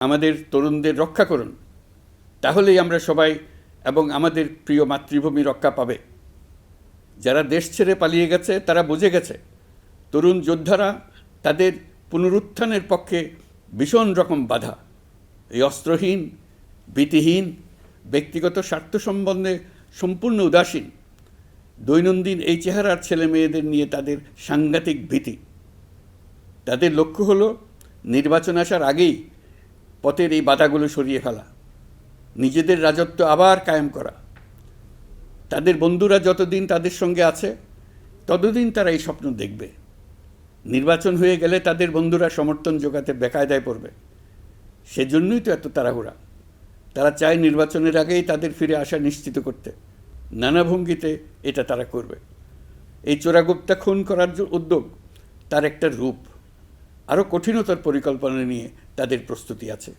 আমাদের তরুণদের রক্ষা করুন। তাহলেই আমরা সবাই এবং আমাদের প্রিয় মাতৃভূমি রক্ষা পাবে। যারা দেশ ছেড়ে পালিয়ে গেছে, তারা বুঝে গেছে, তরুণ যোদ্ধারা তাদের পুনরুত্থানের পক্ষে ভীষণ রকম বাধা। এই অস্ত্রহীন, ভীতিহীন, ব্যক্তিগত স্বার্থ সম্বন্ধে সম্পূর্ণ উদাসীন, দৈনন্দিন এই চেহারার ছেলে মেয়েদের নিয়ে তাদের সাংঘাতিক ভীতি। তাদের লক্ষ্য হলো নির্বাচন আসার আগেই পথের এই বাধাগুলো সরিয়ে ফেলা। নিজেদের রাজত্ব আবার কায়েম করা। তাদের বন্ধুরা যতদিন তাদের সঙ্গে আছে, ততদিন তারা এই স্বপ্ন দেখবে। নির্বাচন হয়ে গেলে তাদের বন্ধুরা সমর্থন জোগাতে বেকায়দায় পড়বে। সেজন্যই তো এত তাড়াহুড়া। তারা চায় নির্বাচনের আগেই তাদের ফিরে আসা নিশ্চিত করতে। নানা ভঙ্গিতে এটা তারা করবে। এই চোরাগুপ্তা খুন করার উদ্যোগ, তার একটা রূপ। আরও কঠিনতর পরিকল্পনা নিয়ে তাদের প্রস্তুতি আছে।